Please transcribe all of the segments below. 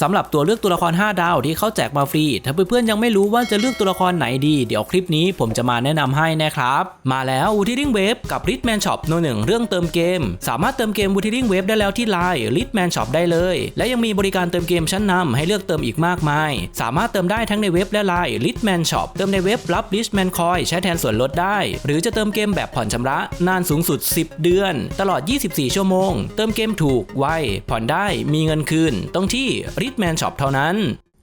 สำหรับตัวเลือกตัวละคร 5 ดาวที่เขาแจกมาฟรี ถ้าเพื่อนๆยังไม่รู้ว่าจะเลือกตัวละครไหนดี เดี๋ยวคลิปนี้ผมจะมาแนะนำให้นะครับ มาแล้ววูทิริงเวฟกับ r i t m a n Shop โนหนึ่งเรื่องเติมเกม สามารถเติมเกมวูทิริงเวฟได้แล้วที่ Line r i t m a n Shop ได้เลย และยังมีบริการเติมเกมชั้นนำให้เลือกเติมอีกมากมาย สามารถเติมได้ทั้งในเว็บและ Line r i t m a n Shop เติมในเว็บรับ r i t m a n Coin ใช้แทนส่วนลดได้ หรือจะเติมเกมแบบผ่อนชำระ นานสูงสุด 10 เดือน ตลอด 24 ชั่วโมง เติมเกมถูกไวผ่อนได้มีเงินคืนต้องที่ r i t m a n Shop เท่านั้น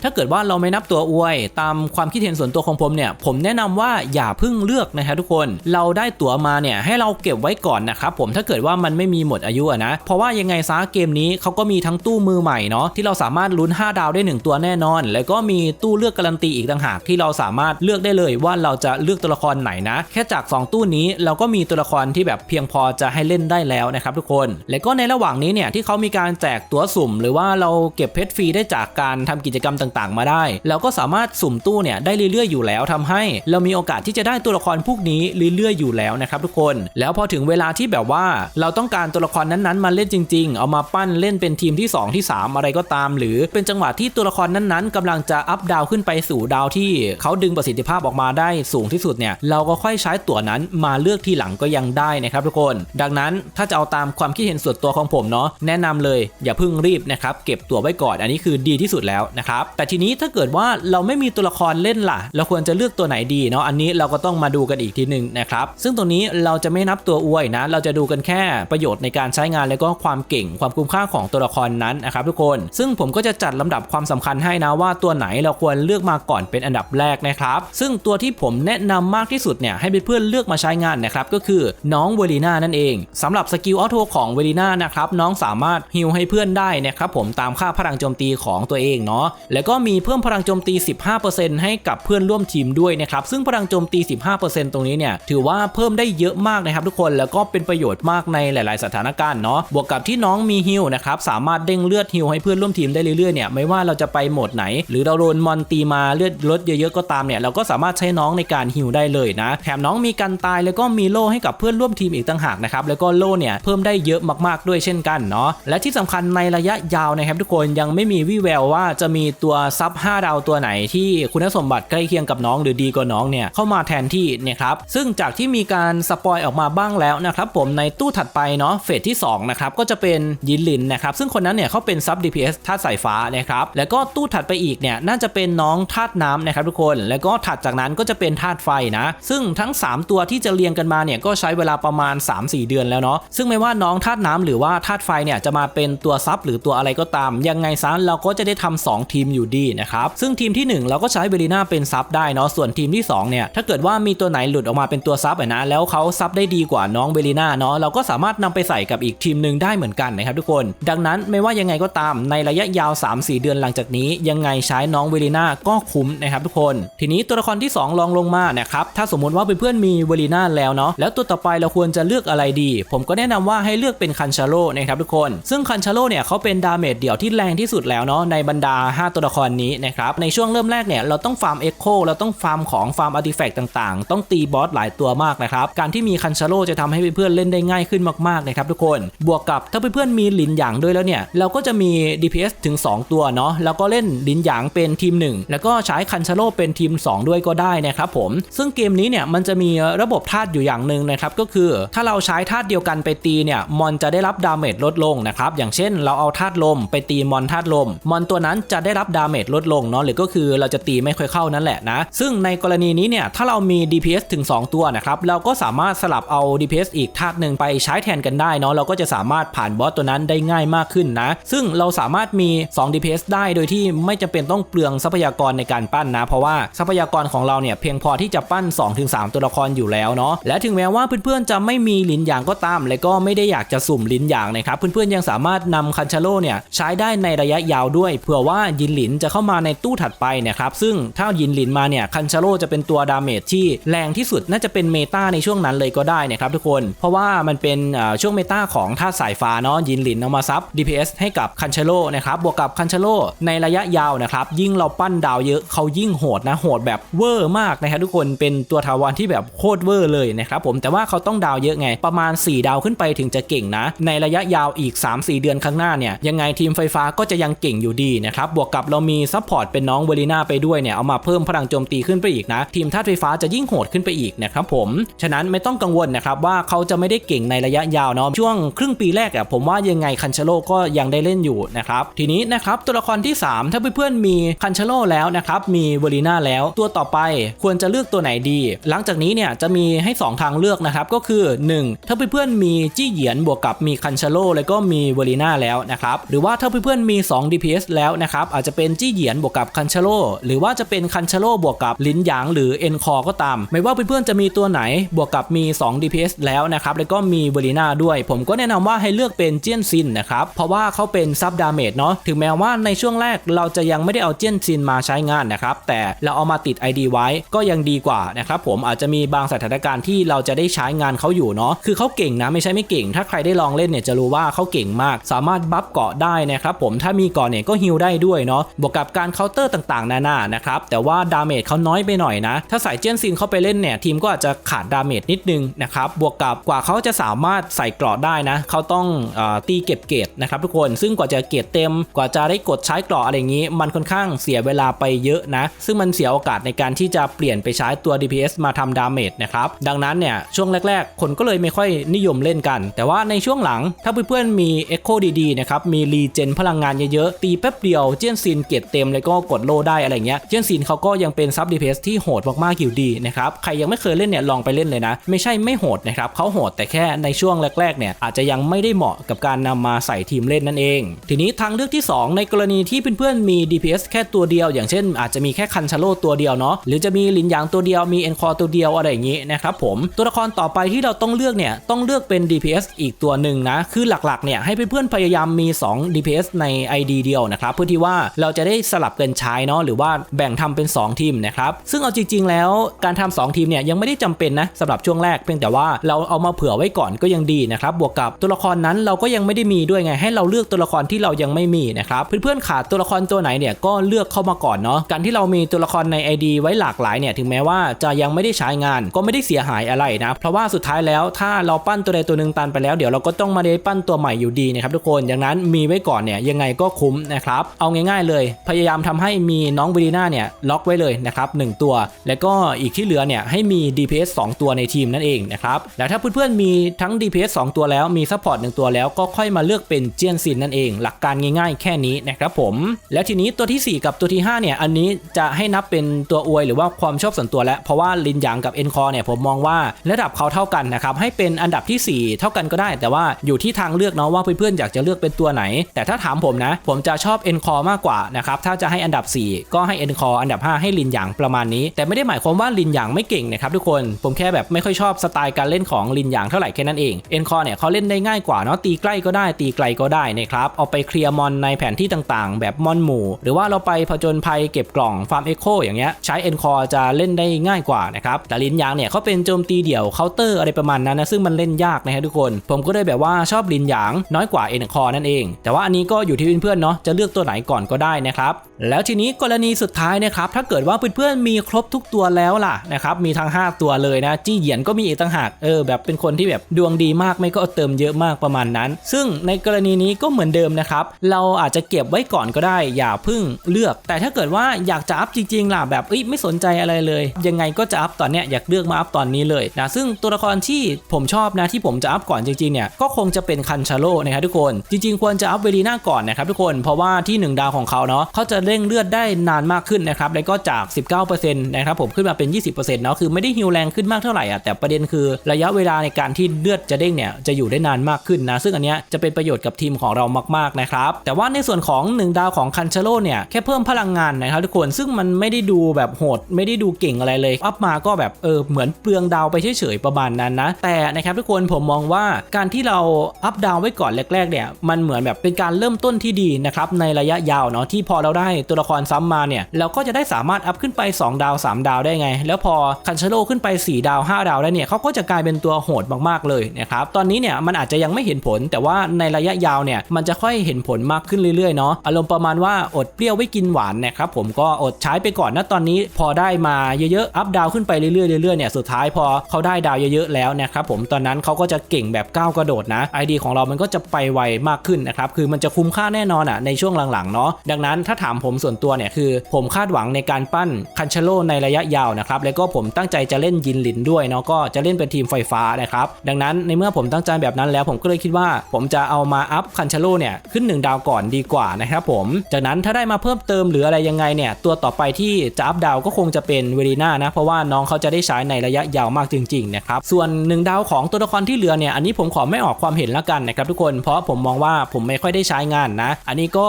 ถ้าเกิดว่าเราไม่นับตัวอวย ตามความคิดเห็นส่วนตัวของผมเนี่ย ผมแนะนำว่าอย่าเพิ่งเลือกนะครับทุกคน เราได้ตั๋วมาเนี่ยให้เราเก็บไว้ก่อนนะครับผมถ้าเกิดว่ามันไม่มีหมดอายุะนะ เพราะว่ายังไงซะเกมนี้เขาก็มีทั้งตู้มือใหม่เนาะที่เราสามารถลุ้น 5 ดาวได้ 1 ตัวแน่นอน แล้วก็มีตู้เลือกการันตีอีกต่างหากที่เราสามารถเลือกได้เลยว่าเราจะเลือกตัวละครไหนนะ แค่จาก 2 ตู้นี้เราก็มีตัวละครที่แบบเพียงพอจะให้เล่นได้แล้วนะครับทุกคน และก็ในระหว่างนี้เนี่ยที่เขามีการแจกตั๋วสุ่ม หรือว่าเราเก็บเพชรฟรีได้จากการทำกิจกรรมต่างๆ มาได้เราก็สามารถสุ่มตู้เนี่ยได้เรื่อยๆอยู่แล้วทำให้ เรามีโอกาสที่จะได้ตัวละครพวกนี้เรื่อยๆอยู่แล้วนะครับทุกคน แล้วพอถึงเวลาที่แบบว่า เราต้องการตัวละครนั้นๆมาเล่นจริง ๆ เอามาปั้นเล่นเป็นทีมที่ 2 ที่ 3 อะไรก็ตาม หรือเป็นจังหวะที่ตัวละครนั้นๆกำลังจะอัพดาวขึ้นไปสู่ดาวที่เขาดึงประสิทธิภาพออกมาได้สูงที่สุดเนี่ยเราก็ค่อยใช้ตั๋วนั้นมาเลือกทีหลังก็ยังได้นะครับทุกคน ดังนั้นถ้าจะเอาตามความคิดเห็นส่วนตัวของผมเนาะแนะนำเลย อย่าเพิ่งรีบนะครับเก็บตั๋วไว้ก่อนอันนี้คือดีที่สุดแล้วนะครับแต่แต่ทีนี้ถ้าเกิดว่าเราไม่มีตัวละครเล่นล่ะ เราควรจะเลือกตัวไหนดีเนาะอันนี้เราก็ต้องมาดูกันอีกทีหนึ่งนะครับ ซึ่งตรงนี้เราจะไม่นับตัวอวยนะ เราจะดูกันแค่ประโยชน์ในการใช้งานแล้วก็ความเก่งความคุ้มค่าของตัวละครนั้นนะครับทุกคน ซึ่งผมก็จะจัดลำดับความสำคัญให้นะว่าตัวไหนเราควรเลือกมาก่อนเป็นอันดับแรกนะครับ ซึ่งตัวที่ผมแนะนำมากที่สุดเนี่ยให้เพื่อนๆเลือกมาใช้งานนะครับก็คือน้องเวลีน่านั่นเองสำหรับสกิลออโต้ของเวลีน่านะครับน้องสามารถฮิลให้เพื่อนได้นะครับผมตามค่าพลังโจมตีของตัวเองเนาะแล้วก็็มีเพิ่มพลังโจมตี 15%ให้กับเพื่อนร่วมทีมด้วยนะครับซึ่งพลังโจมตี 15%ตรงนี้เนี่ยถือว่าเพิ่มได้เยอะมากนะครับทุกคนแล้วก็เป็นประโยชน์มากในหลาย ๆ สถานการณ์เนาะบวกกับที่น้องมีฮิลนะครับสามารถเด้งเลือดฮิลให้เพื่อนร่วมทีมได้เรื่อย ๆ เนี่ยไม่ว่าเราจะไปโหมดไหน หรือเราโดนมอนตีมาเลือดลดเยอะ ๆ ก็ตามเนี่ยเราก็สามารถใช้น้องในการฮิลได้เลยนะแถมน้องมีกันตายแล้วก็มีโล่ให้กับเพื่อนร่วมทีมอีกต่างหากนะครับแล้วก็โล่เนี่ยเพิ่มได้เยอะมาก ๆ ด้วยเช่นกันเนาะและที่สำคัญในระยะยาวนะครับทุกคนยังไม่มีวี่แววว่าจะมีตัวซับ 5 ดาวตัวไหนที่คุณสมบัติใกล้เคียงกับน้องหรือดีกว่าน้องเนี่ยเข้ามาแทนที่เนี่ยครับซึ่งจากที่มีการสปอยออกมาบ้างแล้วนะครับผมในตู้ถัดไปเนาะเฟสที่2นะครับก็จะเป็นยินลินนะครับซึ่งคนนั้นเนี่ยเขาเป็นซับ DPS ธาตุสายฟ้านะครับแล้วก็ตู้ถัดไปอีกเนี่ยน่าจะเป็นน้องธาตุน้ำนะครับทุกคน แล้วก็ถัดจากนั้นก็จะเป็นธาตุไฟนะ ซึ่งทั้ง 3 ตัวที่จะเรียงกันมาเนี่ยก็ใช้เวลาประมาณ 3-4 เดือนแล้วเนาะซึ่งไม่ว่าน้องธาตุน้ำหรือว่าธาตุไฟเนี่ยจะมาเป็นตัวซับหรือตัวอะไรก็ตาม ยังไงซะเราก็จะได้ทำ2ทีมอยู่ดีนะครับซึ่งทีมที่ 1 เราก็ใช้เบลีน่าเป็นซับได้เนาะส่วนทีมที่2เนี่ยถ้าเกิดว่ามีตัวไหนหลุดออกมาเป็นตัวซับนะแล้วเขาซับได้ดีกว่าน้องเบลีน่าเนาะเราก็สามารถนำไปใส่กับอีกทีมหนึ่งได้เหมือนกันนะครับทุกคน ดังนั้นไม่ว่ายังไงก็ตามในระยะยาว 3-4 เดือนหลังจากนี้ ยังไงใช้น้องเวลีน่าก็คุ้มนะครับทุกคน ทีนี้ตัวละครที่ 2 ลองลงมานะครับถ้าสมมติว่าเพื่อนๆมีเวลีน่าแล้วเนาะแล้วตัวต่อไปเราควรจะเลือกอะไรดี ผมก็แนะนำว่าให้เลือกเป็นคันชาโลนะครับทุกคน ซึ่งคันชาโลเนี่ยเขาเป็นดาเมจเดี่ยวที่แรงที่สุดแล้วเนาะในบรรดา 5 ตัวละครนี้นะครับในช่วงเริ่มแรกเนี่ยเราต้องฟาร์มเอ็กโคเราต้องฟาร์มของฟาร์มอาร์ติแฟกต์ต่างๆ ต้องตีบอสหลายตัวมากนะครับการที่มีคันชาโลจะทำให้เพื่อนๆเล่นได้ง่ายขึ้นมากๆนะครับทุกคนบวกกับถ้าเพื่อนๆมีหลินหยางด้วยแล้วเนี่ยเราก็จะมี DPS ถึง 2 ตัวเนาะแล้วก็เล่นหลินหยางเป็นทีม 1 แล้วก็ใช้คันชาโลเป็นทีม 2 ด้วยก็ได้นะครับผม ซึ่งเกมนี้เนี่ยมันจะมีระบบธาตุอยู่อย่างหนึ่งนะครับก็คือ ถ้าเราใช้ธาตุเดียวกันไปตีเนี่ยมอนจะได้รับดาเมจลดลงนะครับอย่างเช่น เราเอาธาตุลมไปตีมอนธาตุลม มอนตัวนั้นจะได้รับดาเมจลดลงเนาะหรือก็คือเราจะตีไม่ค่อยเข้านั่นแหละนะ ซึ่งในกรณีนี้เนี่ยถ้าเรามี DPS ถึง 2 ตัวนะครับเราก็สามารถสลับเอา DPS อีกธาตุหนึ่งไปใช้แทนกันได้เนาะเราก็จะสามารถผ่านบอสตัวนั้นได้ง่ายมากขึ้นนะ ซึ่งเราสามารถมี 2 DPS ได้โดยที่ไม่จำเป็นต้องเปลืองทรัพยากรในการปั้นนะ เพราะว่าทรัพยากรของเราเนี่ยเพียงพอที่จะปั้น 2-3 ตัวละครอยู่แล้วเนาะและถึงแม้ว่าเพื่อนๆจะไม่มีลิ้นหยางก็ตาม และก็ไม่ได้อยากจะสุ่มลิ้นหยางนะครับเพื่อนๆยังสามารถนำคันชาโลเนี่ยใช้ได้ในระยะยาวด้วยเผื่อว่ายินหลินจะเข้ามาในตู้ถัดไปเนี่ยครับซึ่งถ้ายินหลินมาเนี่ยคันชาโร่จะเป็นตัวดาเมจที่แรงที่สุดน่าจะเป็นเมตาในช่วงนั้นเลยก็ได้นะครับทุกคน เพราะว่ามันเป็นช่วงเมตาของธาสายฟ้าเนาะยินหลินเอามาซับ DPS ให้กับคันชาโร่นะครับบวกกับคันชาโร่ในระยะยาวนะครับยิ่งเราปั้นดาวเยอะเขายิ่งโหดนะโหดแบบเวอร์มากนะครับทุกคนเป็นตัวทาวารที่แบบโคตรเวอร์เลยนะครับผมแต่ว่าเขาต้องดาวเยอะไง ประมาณ 4 ดาวขึ้นไปถึงจะเก่งนะ ในระยะยาวอีก 3-4 เดือนข้างหน้าเนี่ยยังไงทีมไฟฟ้าก็จะยังเก่งอยู่ดีนะครับบวกกับเรามีซัพพอร์ตเป็นน้องเวลิน่าไปด้วยเนี่ยเอามาเพิ่มพลังโจมตีขึ้นไปอีกนะ ทีมธาตุไฟฟ้าจะยิ่งโหดขึ้นไปอีกนะครับผม ฉะนั้นไม่ต้องกังวลนะครับว่าเขาจะไม่ได้เก่งในระยะยาวเนาะช่วงครึ่งปีแรกอะผมว่ายังไงคันชโร่ก็ยังได้เล่นอยู่นะครับทีนี้นะครับตัวละครที่ 3 ถ้าเพื่อนๆมีคันชโร่แล้วนะครับมีเวลิน่าแล้วตัวต่อไปควรจะเลือกตัวไหนดี หลังจากนี้เนี่ยจะมีให้ 2 ทางเลือกนะครับก็คือ 1 ถ้าเพื่อนๆมีจี้เหยียนบวกกับมีคันชโร่แล้วก็มีเวลิน่าแล้วนะครับหรือว่าถ้าเพื่อนๆมี 2 DPS แล้วนะครับอาจจะเป็นจี้เหยียนบวกกับคันชโร่หรือว่าจะเป็นคันชโร่บวกกับลินหยางหรือเอ็นคอก็ตาม ไม่ว่าเพื่อนๆจะมีตัวไหนบวกกับมี 2 DPS แล้วนะครับแล้วก็มีเวลิน่าด้วย ผมก็แนะนำว่าให้เลือกเป็นเจียนซินนะครับเพราะว่าเขาเป็นซับดาเมจเนาะถึงแม้ว่าในช่วงแรกเราจะยังไม่ได้เอาเจียนซินมาใช้งานนะครับแต่เราเอามาติด ID ไว้ก็ยังดีกว่านะครับผมอาจจะมีบางสถานการณ์ที่เราจะได้ใช้งานเขาอยู่เนาะคือเขาเก่งนะไม่ใช่ไม่เก่ง ถ้าใครได้ลองเล่นเนี่ยจะรู้ว่าเขาเก่งมาก สามารถบัฟเกาะได้นะครับผมถ้ามีเกาะเนี่ยก็ฮิลได้ด้วยเนาะบวกกับการเคาน์เตอร์ต่างๆ นานานะครับ แต่ว่าดาเมจเขาน้อยไปหน่อยนะ ถ้าใส่เจียนซินเข้าไปเล่นเนี่ย ทีมก็อาจจะขาดดาเมจนิดนึงนะครับ บวกกับกว่าเขาจะสามารถใส่เกราะได้นะ เขาต้องอตีเก็บเกรดนะครับทุกคน ซึ่งกว่าจะเกรดเต็ม กว่าจะได้กดใช้เกราะอะไรอย่างนี้ มันค่อนข้างเสียเวลาไปเยอะนะ ซึ่งมันเสียโอกาสในการที่จะเปลี่ยนไปใช้ตัว DPS มาทำดาเมจนะครับ ดังนั้นเนี่ยช่วงแรก ๆ คนก็เลยไม่ค่อยนิยมเล่นกัน แต่ว่าในช่วงหลังถ้าเพื่อนๆมี Echo ดีๆนะครับ มีรีเจนพลังงานเยอะๆ ตีแป๊บเดียวเจียนซินเกรดเต็มแล้วก็กดโลได้อะไรเงี้ยเจนซินเขาก็ยังเป็นซับ DPS ที่โหดมากๆอยู่ดีนะครับใครยังไม่เคยเล่นเนี่ยลองไปเล่นเลยนะ ไม่ใช่ไม่โหดนะครับเขาโหดแต่แค่ในช่วงแรกๆเนี่ยอาจจะยังไม่ได้เหมาะกับการนำมาใส่ทีมเล่นนั่นเอง ทีนี้ทางเลือกที่ 2 ในกรณีที่เพื่อนๆมี DPS แค่ตัวเดียว อย่างเช่น อาจจะมีแค่คันชาโลตัวเดียวเนาะหรือจะมีลินหยางตัวเดียวมีเอ็นคอตัวเดียวอะไรอย่างนี้นะครับผมตัวละครต่อไปที่เราต้องเลือกเนี่ยต้องเลือกเป็น DPS อีกตัวหนึ่งนะคือหลักๆเนี่ยให้เพื่อนๆพยายามมี 2 DPS ใน ID เดียวนะครับเพื่อที่ว่าเราจะได้สลับกันใช้เนาะหรือว่าแบ่งทำเป็น 2 ทีมนะครับซึ่งเอาจริง ๆ แล้วการทำ2ทีมเนี่ยยังไม่ได้จำเป็นนะสำหรับช่วงแรกเพียงแต่ว่าเราเอามาเผื่อไว้ก่อนก็ยังดีนะครับบวกกับตัวละครนั้นเราก็ยังไม่ได้มีด้วยไงให้เราเลือกตัวละครที่เรายังไม่มีนะครับเพื่อนๆขาดตัวละครตัวไหนเนี่ยก็เลือกเข้ามาก่อนเนาะการที่เรามีตัวละครใน ID ไว้หลากหลายเนี่ยถึงแม้ว่าจะยังไม่ได้ใช้งานก็ไม่ได้เสียหายอะไรนะเพราะว่าสุดท้ายแล้วถ้าเราปั้นตัวใดตัวหนึ่งตันไปแล้วเดี๋ยวเราก็ต้องมาได้ปั้นตัวใหม่อยู่ดีนะครับทุกคนดังนั้นมีไว้ก่อนเนี่ยยังไงก็คุ้มนะครับเอาง่ายๆเลยพยายามทำให้มีน้องบรีนาเนี่ยล็อกไว้เลยนะครับหนึ่งตัว แล้วก็อีกที่เหลือเนี่ยให้มี DPS 2 ตัวในทีมนั่นเองนะครับแล้วถ้าเพื่อนๆมีทั้ง DPS 2 ตัวแล้วมีซัพพอร์ต1ตัวแล้วก็ค่อยมาเลือกเป็นเจียนซินนั่นเอง หลักการง่ายๆ แค่นี้นะครับผมแล้วทีนี้ตัวทีสี่ 4 กับตัวที่5เนี่ยอันนี้จะให้นับเป็นตัวอวยหรือว่าความชอบส่วนตัวแล้ว เพราะว่าลินหยางกับเอ็นคอเนี่ยผมมองว่าระดับเขาเท่ากันนะครับให้เป็นอันดับที่ 4 เท่ากันก็ได้ แต่ว่าอยู่ที่ทางเลือกเนาะว่าเพื่อนๆอยากจะเลือกเป็นตัวไหน แต่ถ้าถามผมนะ ผมจะชอบเอ็นคอมากกว่านะครับถ้าจะให้อันดับ 4 ก็ให้เอ็นคออันดับ 5 ให้ลินหยางประมาณนี้ แต่ไม่ได้หมายความว่าลินหยางไม่เก่งนะครับทุกคนผมแค่แบบไม่ค่อยชอบสไตล์การเล่นของลินหยางเท่าไหร่แค่นั้นเองเอ็นคอเนี่ยเขาเล่นได้ง่ายกว่าเนาะตีใกล้ก็ได้ตีไกลก็ได้นะครับเอาไปเคลียร์มอนในแผนที่ต่างๆ แบบมอนหมู่ หรือว่าเราไปผจญภัยเก็บกล่องฟาร์มเอ็กโคอย่างเงี้ยใช้เอ็นคอจะเล่นได้ง่ายกว่านะครับแต่ลินหยางเนี่ยเขาเป็นโจมตีเดี่ยวเคาน์เตอร์อะไรประมาณนั้นนะซึ่งมันเล่นยากนะฮะทุกคน ผมก็เลยแบบว่าชอบลินหยางน้อยกว่าเอ็นคอนั่นเอง แต่ว่าอันนี้ก็อยู่ที่เพื่อนๆเนาะจะเลือกตัวไหนก่อนก็ได้นะครับ แล้วทีนี้กรณีสุดท้ายนะครับ ถ้าเกิดว่าเพื่อนๆมีครบทุกตัวแล้วล่ะนะครับ มีทั้ง 5 ตัวเลยนะ จี้เหยียนก็มีอีกต่างหาก เออ แบบเป็นคนที่แบบดวงดีมากไม่ก็เติมเยอะมากประมาณนั้น ซึ่งในกรณีนี้ก็เหมือนเดิมนะครับ เราอาจจะเก็บไว้ก่อนก็ได้ อย่าพึ่งเลือก แต่ถ้าเกิดว่าอยากจะอัพจริงๆล่ะ แบบอ้ยไม่สนใจอะไรเลย ยังไงก็จะอัพตอนเนี้ยอยากเลือกมาอัพตอนนี้เลยนะ ซึ่งตัวละครที่ผมชอบนะที่ผมจะอัพก่อนจริงๆเนี่ย ก็คงจะเป็นคันชาโลนะครับทุกคน จริง ๆ ควรจะอัพเวลีน่าก่อนนะครับทุกคน เพราะว่าที่ 1 ดาวของเขาเนาะเขาจะเร่งเลือดได้นานมากขึ้นนะครับแล้วก็จาก 19%นะครับผมขึ้นมาเป็น 20%เนาะคือไม่ได้ฮิวแรงขึ้นมากเท่าไหร่อะแต่ประเด็นคือระยะเวลาในการที่เลือดจะเด้งเนี่ยจะอยู่ได้นานมากขึ้นนะซึ่งอันเนี้ยจะเป็นประโยชน์กับทีมของเรามากๆนะครับแต่ว่าในส่วนของ 1 ดาวของคันชโลเนี่ยแค่เพิ่มพลังงานนะครับทุกคนซึ่งมันไม่ได้ดูแบบโหด ไม่ได้ดูเก่งอะไรเลยอัพมาก็แบบเออเหมือนเปลืองดาวไปเฉยๆประมาณนั้นนะแต่นะครับทุกคนผมมองว่าการที่เราอัพดาวไว้ก่อนแรกๆเนี่ยมันเหมือนแบบเป็นการเริ่มต้นที่ดีนะครับในระยะยาวเนาะที่พอเราได้ตัวละครซ้ำมาเนี่ยเราก็จะได้สามารถอัพขึ้นไป 2 ดาว 3 ดาวได้ไง แล้วพอคันชโลขึ้นไป 4 ดาว 5 ดาวได้เนี่ยเขาก็จะกลายเป็นตัวโหดมากๆเลยนะครับตอนนี้เนี่ยมันอาจจะยังไม่เห็นผล แต่ว่าในระยะยาวเนี่ยมันจะค่อยเห็นผลมากขึ้นเรื่อยๆเนาะอารมณ์ประมาณว่าอดเปรี้ยวไว้กินหวานนะครับผมก็อดใช้ไปก่อนนะตอนนี้พอได้มาเยอะๆอัพดาวขึ้นไปเรื่อยๆเรื่อยๆเนี่ยสุดท้ายพอเขาได้ดาวเยอะๆแล้วนะครับผมตอนนั้นเขาก็จะเก่งแบบก้าวกระโดดนะ ID ของเรามันก็จะไปไวมากขึ้นนะครับคือมันจะคุ้มค่าแน่นอนอะในช่วงหลังๆเนาะดังนั้นถ้าถามผมส่วนตัวเนี่ยคือ ผมคาดหวังในการปั้นคันเชโลในระยะยาวนะครับแล้วก็ผมตั้งใจจะเล่นยินหลินด้วยเนาะก็จะเล่นเป็นทีมไฟฟ้านะครับดังนั้นในเมื่อผมตั้งใจแบบนั้นแล้วผมก็เลยคิดว่า ผมจะเอามาอัพคันเชโลเนี่ยขึ้น 1 ดาวก่อนดีกว่านะครับผมจากนั้นถ้าได้มาเพิ่มเติมหรืออะไรยังไงเนี่ยตัวต่อไปที่จะอัพดาวก็คงจะเป็นเวรีน่านะเพราะว่าน้องเขาจะได้ใช้ในระยะยาวมากจริงๆนะครับส่วน 1 ดาวของตัวละครที่เหลือเนี่ยอันนี้ผมขอไม่ออกความเห็นละกันนะครับทุกคนเพราะผมมองว่าผมไม่ค่อยได้ใช้งานนะ อันนี้ก็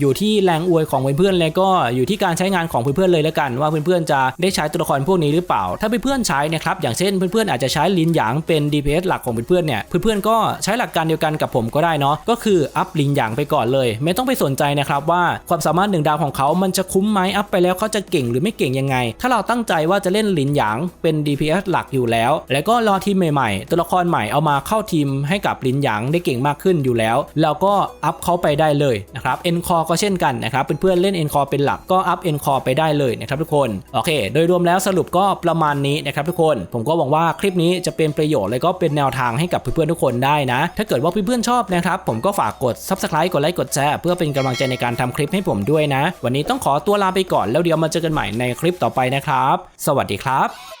อยู่ที่แรงอวยของเพื่อนๆเลยก็อยู่ที่การใช้งานของเพื่อนๆเลยละกัน ว่าเพื่อนๆจะได้ใช้ตัวละครพวกนี้หรือเปล่า ถ้าเพื่อนๆใช้นะครับอย่างเช่นเพื่อนๆอาจจะใช้ลินหยางเป็น DPS หลักของเพื่อนๆเนี่ยเพื่อนๆก็ใช้หลักการเดียวกันกับผมก็ได้เนาะก็คืออัพลินหยางไปก่อนเลย ไม่ต้องไปสนใจนะครับว่าความสามารถหนึ่งดาวของเขามันจะคุ้มไหมอัพไปแล้วเขาจะเก่งหรือไม่เก่งยังไง ถ้าเราตั้งใจว่าจะเล่นลินหยางเป็น DPS หลักอยู่แล้ว แล้วก็รอทีมใหม่ๆ ตัวละครใหม่เอามาเข้าทีมให้กับลินหยางได้เก่งมากขึ้นอยู่แล้ว เราก็อัพเขาไปได้เลยนะครับเอ็นคอก็เช่นกันนะครับเพื่อนๆเล่นเอ็นคอเป็นหลักก็อัพเอ็นคอไปได้เลยนะครับทุกคนโอเค โดยรวมแล้วสรุปก็ประมาณนี้นะครับทุกคน ผมก็หวังว่าคลิปนี้จะเป็นประโยชน์และก็เป็นแนวทางให้กับเพื่อนๆทุกคนได้นะ ถ้าเกิดว่าเพื่อนๆชอบนะครับผมก็ฝากกด subscribe กดไลค์กดแชร์เพื่อเป็นกำลังใจในการทำคลิปให้ผมด้วยนะ วันนี้ต้องขอตัวลาไปก่อนแล้วเดี๋ยวมาเจอกันใหม่ในคลิปต่อไปนะครับ สวัสดีครับ